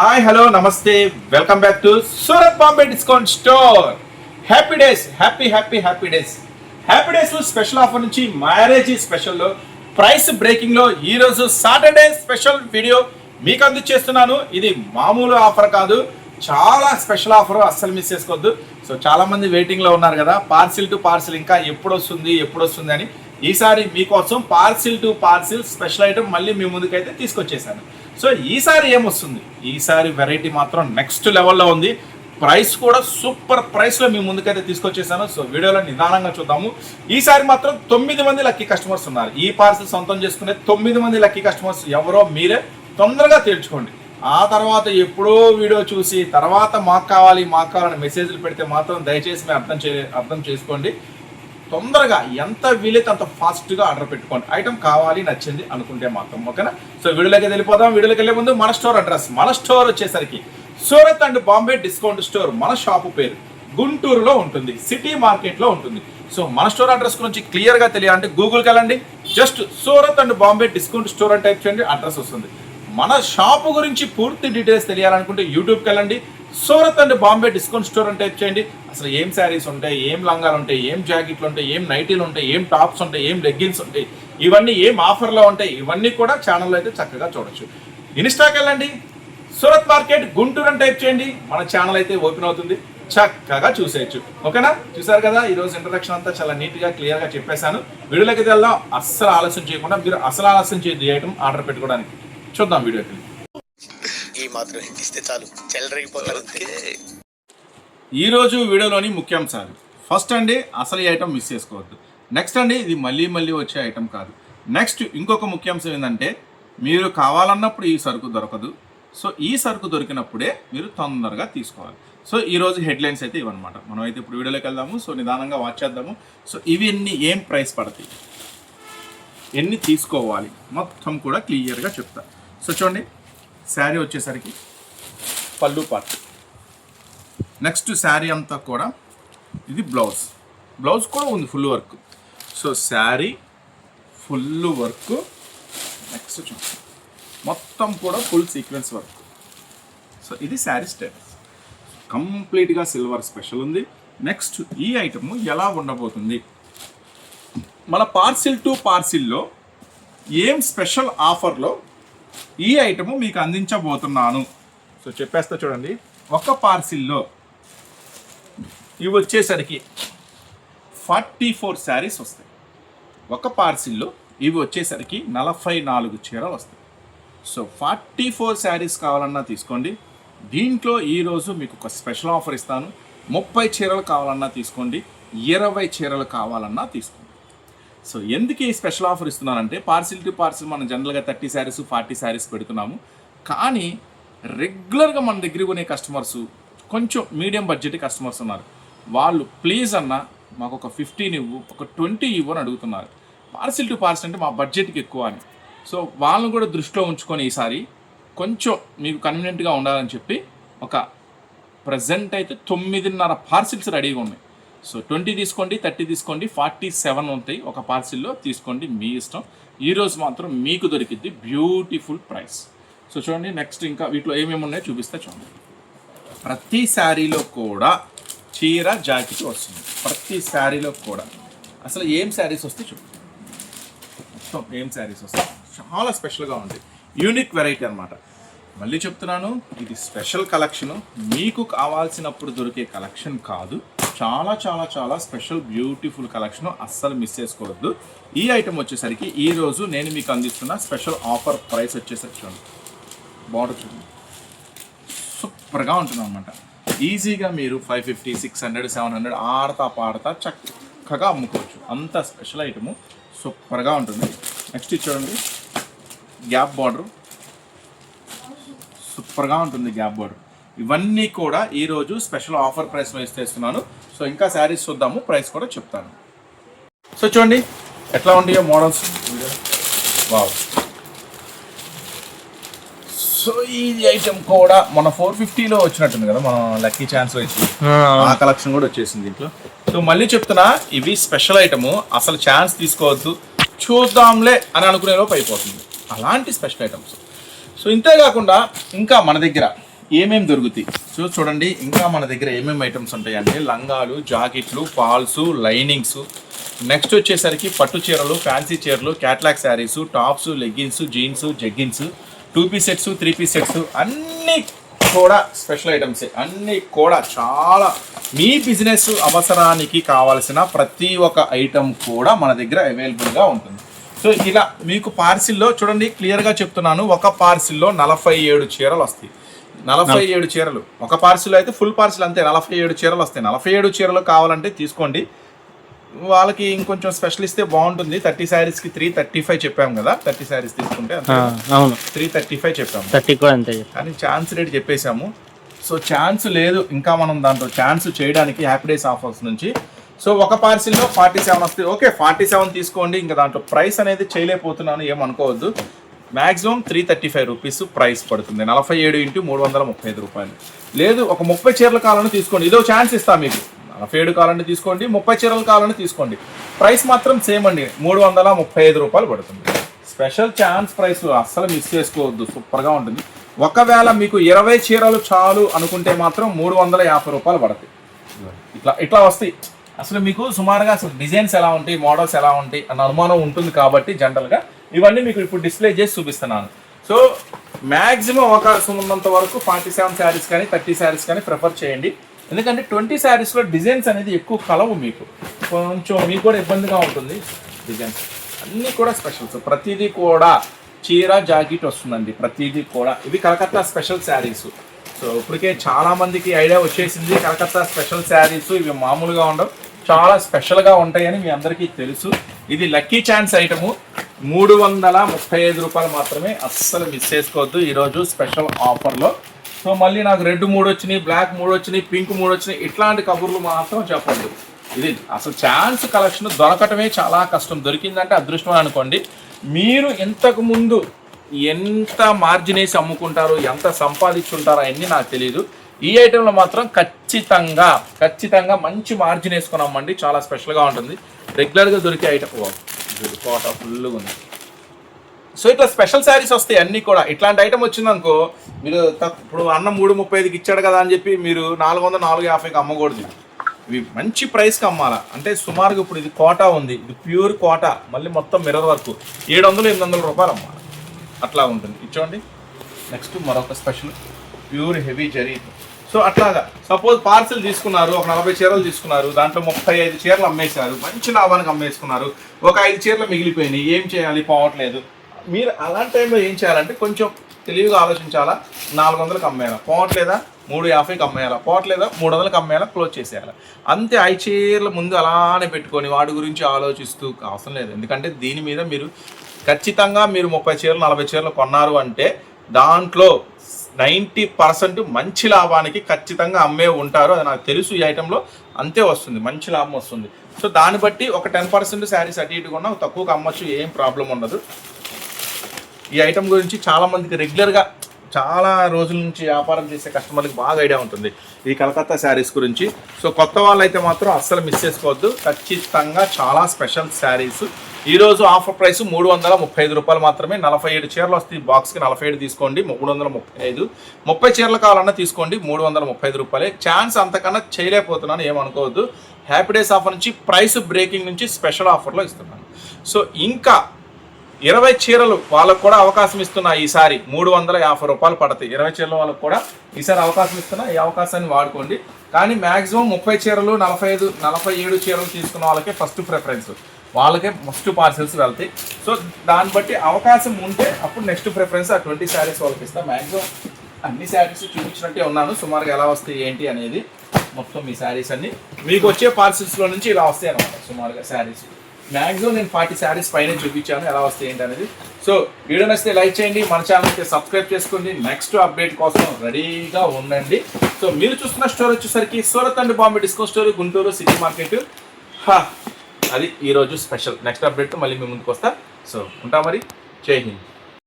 Hi hello నమస్తే. Welcome back to Surat Bombay discount store happy days happy happy happy days happy days special offer నుంచి marriage స్పెషల్లో price బ్రేకింగ్లో ఈ రోజు Saturday special video మీకు అందించేస్తున్నాను. ఇది మామూలు ఆఫర్ కాదు. చాలా స్పెషల్ ఆఫర్ అస్సలు మిస్ చేసుకోవద్దు. సో చాలా మంది వెయిటింగ్లో ఉన్నారు కదా. పార్సిల్ టు పార్సిల్ ఇంకా ఎప్పుడు వస్తుంది ఎప్పుడు వస్తుంది అని. ఈసారి మీకోసం parcel to parcel special item మళ్ళీ మీ ముందుకైతే తీసుకొచ్చేసాను. సో ఈసారి ఏమొస్తుంది? ఈసారి వెరైటీ మాత్రం నెక్స్ట్ లెవెల్లో ఉంది. ప్రైస్ కూడా సూపర్ ప్రైస్లో మీ ముందుకైతే తీసుకొచ్చేసాను. సో వీడియోలో నిదానంగా చూద్దాము. ఈసారి మాత్రం తొమ్మిది మంది లక్కీ కస్టమర్స్ ఉన్నారు. ఈ పార్సిల్ సొంతం చేసుకునే తొమ్మిది మంది లక్కీ కస్టమర్స్ ఎవరో మీరే తొందరగా తేల్చుకోండి. ఆ తర్వాత ఎప్పుడో వీడియో చూసి తర్వాత మాకు కావాలి మాకు కావాలని మెసేజ్లు పెడితే మాత్రం దయచేసి మేము అర్థం చే అర్థం చేసుకోండి. తొందరగా ఎంత వీలైతే అంత ఫాస్ట్గా ఆర్డర్ పెట్టుకోండి. ఐటమ్ కావాలి నచ్చింది అనుకుంటే మాత్రం ఓకేనా? సో వీడియోలోకి వెళ్ళిపోదాం. వీడియోలోకి వెళ్ళే ముందు మన స్టోర్ అడ్రస్. మన స్టోర్ వచ్చేసరికి Surat and Bombay discount store మన షాపు పేరు గుంటూరులో ఉంటుంది. సిటీ మార్కెట్లో ఉంటుంది. సో మన స్టోర్ అడ్రస్ గురించి క్లియర్గా తెలియాలంటే గూగుల్కి వెళ్ళండి. Just Surat and Bombay discount store అని టైప్ చేయండి అడ్రస్ వస్తుంది. మన షాపు గురించి పూర్తి డీటెయిల్స్ తెలియాలనుకుంటే యూట్యూబ్కి వెళ్ళండి. Surat and Bombay discount store అని టైప్ చేయండి. అసలు ఏం శారీస్ ఉంటాయి ఏం లంగాలు ఉంటాయి ఏం జాకెట్లు ఉంటాయి ఏం నైటీలు ఉంటాయి ఏం టాప్స్ ఉంటాయి ఏం లెగ్గిన్స్ ఉంటాయి ఇవన్నీ ఏం ఆఫర్లో ఉంటాయి ఇవన్నీ కూడా ఛానల్లో అయితే చక్కగా చూడొచ్చు. ఇన్స్టాకి వెళ్ళండి. సూరత్ మార్కెట్ గుంటూరు అని టైప్ చేయండి. మన ఛానల్ అయితే ఓపెన్ అవుతుంది. చక్కగా చూసేయచ్చు. ఓకేనా? చూసారు కదా ఈరోజు రోజు ఇంట్రడక్షన్ అంతా చాలా నీట్గా క్లియర్గా క్లియర్గా చెప్పేశాను. వీడియోలోకి వెళ్దాం. అస్సలు ఆలస్యం చేయకుండా మీరు అసలు ఆలస్యం చేయడం ఆర్డర్ పెట్టుకోవడానికి. చూద్దాం వీడియోకి. ఈ మాత్రం ఇస్తే చాలు. చెల్లరగిపోతారు అంతే. ఈ రోజు వీడియోలోని ముఖ్యాంశాలు. ఫస్ట్ అండి అసలు ఈ ఐటమ్ మిస్ చేసుకోవద్దు. నెక్స్ట్ అండి ఇది మళ్ళీ మళ్ళీ వచ్చే ఐటమ్ కాదు. నెక్స్ట్ ఇంకొక ముఖ్యాంశం ఏంటంటే మీరు కావాలన్నప్పుడు ఈ సరుకు దొరకదు. సో ఈ సరుకు దొరికినప్పుడే మీరు తొందరగా తీసుకోవాలి. సో ఈ రోజు హెడ్లైన్స్ అయితే ఇవన్నమాట మనం అయితే ఇప్పుడు వీడియోలోకి వెళ్దాము. సో నిదానంగా వాచ్ చేద్దాము. సో ఇవి ఎన్ని ఏం ప్రైస్ పడతాయి? ఎన్ని తీసుకోవాలి? మొత్తం కూడా క్లియర్గా చెప్తా. సో చూడండి. శారీ వచ్చేసరికి పళ్ళు పార్ట్. నెక్స్ట్ శారీ అంతా కూడా ఇది బ్లౌజ్. బ్లౌజ్ కూడా ఉంది full work. So sari full work. Next చూడండి మొత్తం కూడా ఫుల్ సీక్వెన్స్ వర్క్. సో ఇది శారీ స్టేటస్ కంప్లీట్గా సిల్వర్ స్పెషల్ ఉంది. నెక్స్ట్ ఈ ఐటమ్ ఎలా ఉండబోతుంది? మన పార్సిల్ టు పార్సిల్లో ఏం స్పెషల్ ఆఫర్లో ఈ ఐటమ్ మీకు అందించబోతున్నాను. సో చెప్పేస్తా చూడండి. ఒక పార్సిల్లో ఇవి వచ్చేసరికి ఫార్టీ ఫోర్ శారీస్ వస్తాయి. ఒక పార్సిల్లో ఇవి వచ్చేసరికి నలభై నాలుగు చీరలు వస్తాయి. సో ఫార్టీ ఫోర్ శారీస్ కావాలన్నా తీసుకోండి. దీంట్లో ఈరోజు మీకు ఒక స్పెషల్ ఆఫర్ ఇస్తాను. ముప్పై చీరలు కావాలన్నా తీసుకోండి. ఇరవై చీరలు కావాలన్నా తీసుకోండి. సో ఎందుకు ఈ స్పెషల్ ఆఫర్ ఇస్తున్నానంటే పార్సిల్ టు పార్సిల్ మనం జనరల్గా థర్టీ శారీస్ ఫార్టీ శారీస్ పెడుతున్నాము. కానీ రెగ్యులర్గా మన దగ్గర కొనే కస్టమర్స్ కొంచెం మీడియం బడ్జెట్ కస్టమర్స్ ఉన్నారు. వాళ్ళు ప్లీజ్ అన్న మాకు ఒక ఫిఫ్టీన్ ఇవ్వు ఒక ట్వంటీ ఇవ్వు అని అడుగుతున్నారు. పార్సిల్ టు పార్సిల్ అంటే మా బడ్జెట్కి ఎక్కువ అని. సో వాళ్ళని కూడా దృష్టిలో ఉంచుకొని ఈసారి కొంచెం మీకు కన్వీనియంట్గా ఉండాలని చెప్పి ఒక ప్రజెంట్ అయితే తొమ్మిదిన్నర పార్సిల్స్ రెడీగా ఉన్నాయి. సో ట్వంటీ తీసుకోండి థర్టీ తీసుకోండి ఫార్టీ సెవెన్ ఉంటాయి ఒక పార్సిల్లో తీసుకోండి మీ ఇష్టం. ఈరోజు మాత్రం మీకు దొరికింది బ్యూటిఫుల్ ప్రైస్. సో చూడండి నెక్స్ట్ ఇంకా వీటిలో ఏమేమి ఉన్నాయో చూపిస్తే చూడండి. ప్రతి శారీలో కూడా చీర జాకెట్ వస్తుంది. ప్రతి శారీలో కూడా. అసలు ఏం శారీస్ వస్తే చూడండి మొత్తం ఏం శారీస్ వస్తాయి చాలా స్పెషల్గా ఉంది యూనిక్ వెరైటీ అనమాట మళ్ళీ చెప్తున్నాను ఇది స్పెషల్ కలెక్షన్. మీకు కావాల్సినప్పుడు దొరికే కలెక్షన్ కాదు. చాలా చాలా చాలా స్పెషల్ బ్యూటిఫుల్ కలెక్షన్ అస్సలు మిస్ చేసుకోవద్దు. ఈ ఐటమ్ వచ్చేసరికి ఈరోజు నేను మీకు అందిస్తున్న స్పెషల్ ఆఫర్ ప్రైస్ వచ్చేసరికి చూడండి. బార్డర్ చూడండి. సూపర్గా ఉంటుంది అనమాట ఈజీగా మీరు five fifty six hundred seven hundred ఆడతా పాడతా చక్కగా అమ్ముకోవచ్చు. అంత స్పెషల్ ఐటము సూపర్గా ఉంటుంది. నెక్స్ట్ చూడండి. గ్యాప్ బార్డర్ సూపర్గా ఉంటుంది గ్యాప్ బార్డర్ ఇవన్నీ కూడా ఈరోజు స్పెషల్ ఆఫర్ ప్రైస్లో ఇస్తేస్తున్నాను సో ఇంకా శారీస్ చూద్దాము ప్రైస్ కూడా చెప్తాను. సో చూడండి ఎట్లా ఉంటాయో మోడల్స్ వావ్ సో ఈ ఐటమ్ కూడా మన ఫోర్ ఫిఫ్టీలో వచ్చినట్టుంది కదా మనం లక్కీ ఛాన్స్ వచ్చి ఆ. కలెక్షన్ కూడా వచ్చేసింది దీంట్లో. సో మళ్ళీ చెప్తున్నా ఇవి స్పెషల్ ఐటమ్ అసలు ఛాన్స్ తీసుకోవద్దు. చూద్దాంలే అని అనుకునే లోపు అయిపోతుంది. అలాంటి స్పెషల్ ఐటమ్స్ సో ఇంతే కాకుండా ఇంకా మన దగ్గర ఏమేమి దొరుకుతాయి? సో చూడండి. ఇంకా మన దగ్గర ఏమేమి ఐటమ్స్ ఉంటాయంటే లంగాలు జాకెట్లు ఫాల్స్ లైనింగ్స్ నెక్స్ట్ వచ్చేసరికి పట్టు చీరలు ఫ్యాన్సీ చీరలు catalogue saris tops leggings jeans jeggings two piece sets three piece sets అన్నీ కూడా స్పెషల్ ఐటమ్స్ అన్నీ కూడా చాలా మీ బిజినెస్ అవసరానికి కావాల్సిన ప్రతి ఒక్క ఐటమ్ కూడా మన దగ్గర అవైలబుల్గా ఉంటుంది. సో ఇలా మీకు పార్సిల్లో చూడండి క్లియర్గా చెప్తున్నాను. ఒక పార్సిల్లో నలభై ఏడు చీరలు వస్తాయి. నలభై ఏడు చీరలు. ఒక పార్సిల్ అయితే ఫుల్ పార్సిల్ అంతే నలభై ఏడు చీరలు వస్తాయి. నలభై ఏడు చీరలు కావాలంటే తీసుకోండి. వాళ్ళకి ఇంకొంచెం స్పెషల్ ఇస్తే బాగుంటుంది. థర్టీ శారీస్కి త్రీ థర్టీ ఫైవ్ చెప్పాము కదా థర్టీ శారీస్ తీసుకుంటే అవును. త్రీ థర్టీ ఫైవ్ చెప్పాము. థర్టీ కూడా అంతే కానీ ఛాన్స్ రేట్ చెప్పేశాము. సో ఛాన్స్ లేదు. ఇంకా మనం దాంట్లో ఛాన్స్ చేయడానికి హ్యాపీ డేస్ ఆఫర్స్ నుంచి. సో ఒక పార్సిల్లో ఫార్టీ సెవెన్ వస్తాయి. ఓకే ఫార్టీ సెవెన్ తీసుకోండి. ఇంకా దాంట్లో ప్రైస్ అనేది చేయలేకపోతున్నాను ఏమనుకోవద్దు. Maximum three thirty five rupees price పడుతుంది. నలభై ఏడు ఇంటూ మూడు వందల ముప్పై ఐదు రూపాయలు. లేదు ఒక ముప్పై చీరల కావాలని తీసుకోండి. ఇదో ఛాన్స్ ఇస్తా మీకు. నలభై ఏడు కావాలని తీసుకోండి ముప్పై చీరల కావాలని తీసుకోండి. ప్రైస్ మాత్రం సేమ్ అండి. మూడు వందల ముప్పై ఐదు రూపాయలు పడుతుంది. స్పెషల్ ఛాన్స్ ప్రైస్ అస్సలు మిస్ చేసుకోవద్దు. సూపర్గా ఉంటుంది. ఒకవేళ మీకు ఇరవై చీరలు చాలు అనుకుంటే మాత్రం మూడు వందల యాభై రూపాయలు పడతాయి. ఇట్లా ఇట్లా వస్తాయి. అసలు మీకు సుమారుగా అసలు డిజైన్స్ ఎలా ఉంటాయి మోడల్స్ ఎలా ఉంటాయి అన్న అనుమానం ఉంటుంది కాబట్టి జనరల్గా ఇవన్నీ మీకు ఇప్పుడు డిస్ప్లే చేసి చూపిస్తున్నాను. సో మ్యాక్సిమం అవకాశం ఉన్నంత వరకు ఫార్టీ సెవెన్ శారీస్ కానీ థర్టీ శారీస్ కానీ ప్రిఫర్ చేయండి. ఎందుకంటే ట్వంటీ శారీస్లో డిజైన్స్ అనేది ఎక్కువ కలవు మీకు. కొంచెం మీకు కూడా ఇబ్బందిగా ఉంటుంది డిజైన్స్. అన్నీ కూడా స్పెషల్స్ ప్రతిదీ కూడా చీర జాకెట్ వస్తుందండి. ప్రతిదీ కూడా. ఇవి కలకత్తా స్పెషల్ శారీస్. సో ఇప్పటికే చాలామందికి ఐడియా వచ్చేసింది. కలకత్తా స్పెషల్ శారీస్ ఇవి మామూలుగా ఉండవు. చాలా స్పెషల్గా ఉంటాయని మీ అందరికీ తెలుసు. ఇది లక్కీ ఛాన్స్ ఐటము. మూడు వందల ముప్పై ఐదు రూపాయలు మాత్రమే అస్సలు మిస్ చేసుకోవద్దు ఈరోజు స్పెషల్ ఆఫర్లో సో మళ్ళీ నాకు రెడ్ మూడు వచ్చినాయి బ్లాక్ మూడు వచ్చినాయి పింక్ మూడు వచ్చినాయి ఇట్లాంటి కబుర్లు మాత్రం చెప్పండి ఇది అసలు ఛాన్స్ కలెక్షన్ దొరకటమే చాలా కష్టం. దొరికిందంటే అదృష్టం అనుకోండి. మీరు ఇంతకు ముందు ఎంత మార్జిన్ వేసి అమ్ముకుంటారు ఎంత సంపాదించుంటారో అవన్నీ నాకు తెలియదు ఈ ఐటెంలో మాత్రం ఖచ్చితంగా ఖచ్చితంగా మంచి మార్జిన్ వేసుకుని అమ్మండి. చాలా స్పెషల్గా ఉంటుంది. రెగ్యులర్గా దొరికే ఐటమ్ కోట ఫుల్గా ఉంది. సో ఇట్లా స్పెషల్ శారీస్ వస్తాయి అన్నీ కూడా. ఇట్లాంటి ఐటమ్ వచ్చిందనుకో మీరు ఇప్పుడు అన్న మూడు ముప్పై ఐదుకి ఇచ్చాడు కదా అని చెప్పి మీరు నాలుగు వందల నాలుగు యాభైకి అమ్మకూడదు. ఇవి మంచి ప్రైస్కి అమ్మాలా. అంటే సుమారుగా ఇప్పుడు ఇది కోటా ఉంది. ఇది ప్యూర్ కోటా మళ్ళీ మొత్తం మిర్రర్ వర్క్. ఏడు వందలు ఎనిమిది వందల రూపాయలు అమ్మాలి. అట్లా ఉంటుంది. ఇచ్చోండి నెక్స్ట్ మరొక special pure heavy zari so అట్లాగా సపోజ్ పార్సిల్ తీసుకున్నారు ఒక నలభై చీరలు తీసుకున్నారు దాంట్లో ముప్పై ఐదు చీరలు అమ్మేశారు మంచి లాభానికి అమ్మేసుకున్నారు ఒక ఐదు చీరలు మిగిలిపోయినాయి ఏం చేయాలి? పోవట్లేదు. మీరు అలాంటి టైంలో ఏం చేయాలంటే కొంచెం తెలివిగా ఆలోచించాలా? నాలుగు వందలకు అమ్మేయాలా? పోవట్లేదా? మూడు యాభైకి అమ్మేయాలా? పోవట్లేదా? మూడు వందలకు అమ్మేయాలా? క్లోజ్ చేసేయాలి? అంతే ఐదు చీరలు ముందు అలానే పెట్టుకొని వాటి గురించి ఆలోచిస్తూ అవసరం లేదు. ఎందుకంటే దీని మీద మీరు ఖచ్చితంగా మీరు ముప్పై చీరలు నలభై చీరలు కొన్నారు అంటే దాంట్లో నైంటీ పర్సెంట్ మంచి లాభానికి ఖచ్చితంగా అమ్మే ఉంటారు. అది నాకు తెలుసు. ఈ ఐటెంలో అంతే వస్తుంది. మంచి లాభం వస్తుంది. సో దాన్ని బట్టి ఒక టెన్ పర్సెంట్ శారీస్ అటు ఇటు కొన్నా తక్కువగా అమ్మచ్చు. ఏం ప్రాబ్లం ఉండదు. ఈ ఐటెం గురించి చాలా మందికి రెగ్యులర్గా చాలా రోజుల నుంచి వ్యాపారం చేసే కస్టమర్లకు బాగా ఐడియా ఉంటుంది. ఈ కలకత్తా శారీస్ గురించి. సో కొత్త వాళ్ళు అయితే మాత్రం అస్సలు మిస్ చేసుకోవద్దు. ఖచ్చితంగా చాలా స్పెషల్ శారీస్. ఈరోజు ఆఫర్ ప్రైస్ మూడు వందల ముప్పై ఐదు రూపాయలు మాత్రమే. నలభై ఏడు చీరలు వస్తాయి బాక్స్కి నలభై ఏడు తీసుకోండి. మూడు వందల ముప్పై ఐదు. ముప్పై చీరలు కావాలన్నా తీసుకోండి. మూడు వందల ముప్పై ఐదు రూపాయలే. ఛాన్స్ అంతకన్నా చేయలేకపోతున్నాను ఏమనుకోవద్దు. హ్యాపీ డేస్ ఆఫర్ నుంచి ప్రైస్ బ్రేకింగ్ నుంచి స్పెషల్ ఆఫర్లో ఇస్తున్నాను. సో ఇంకా ఇరవై చీరలు వాళ్ళకు కూడా అవకాశం ఇస్తున్నా ఈసారి. మూడు వందల యాభై రూపాయలు పడతాయి. ఇరవై చీరల వాళ్ళకు కూడా ఈసారి అవకాశం ఇస్తున్నా. ఈ అవకాశాన్ని వాడుకోండి. కానీ మ్యాక్సిమం ముప్పై చీరలు నలభై ఐదు నలభై ఏడు చీరలు తీసుకున్న వాళ్ళకే ఫస్ట్ ప్రిఫరెన్స్ వాళ్ళకే ఫస్ట్ పార్సెల్స్ వెళ్తాయి. సో దాన్ని బట్టి అవకాశం ఉంటే అప్పుడు నెక్స్ట్ ప్రిఫరెన్స్ ఆ ట్వంటీ శారీస్ వాళ్ళకి ఇస్తాం. మ్యాక్సిమం అన్ని శారీస్ చూపించినట్టే ఉన్నాను. సుమారుగా ఎలా వస్తాయి ఏంటి అనేది మొత్తం ఈ శారీస్ అన్ని. మీకు వచ్చే పార్సిల్స్లో నుంచి ఇలా వస్తాయి అనమాట సుమారుగా శారీస్ మ్యాక్సిమం నేను ఫార్టీ శారీస్ పైన చూపించాను ఎలా వస్తాయి ఏంటి అనేది. సో వీడియో నచ్చితే లైక్ చేయండి మన ఛానల్కి సబ్స్క్రైబ్ చేసుకోండి. నెక్స్ట్ అప్డేట్ కోసం రెడీగా ఉండండి. సో మీరు చూస్తున్న స్టోర్ వచ్చేసరికి Surat and Bombay disco store Guntur city market. హా, అది ఈరోజు స్పెషల్. నెక్స్ట్ అప్డేట్తో మళ్ళీ మీ ముందుకు వస్తా. సో ఉంటా మరి. జై హింద్.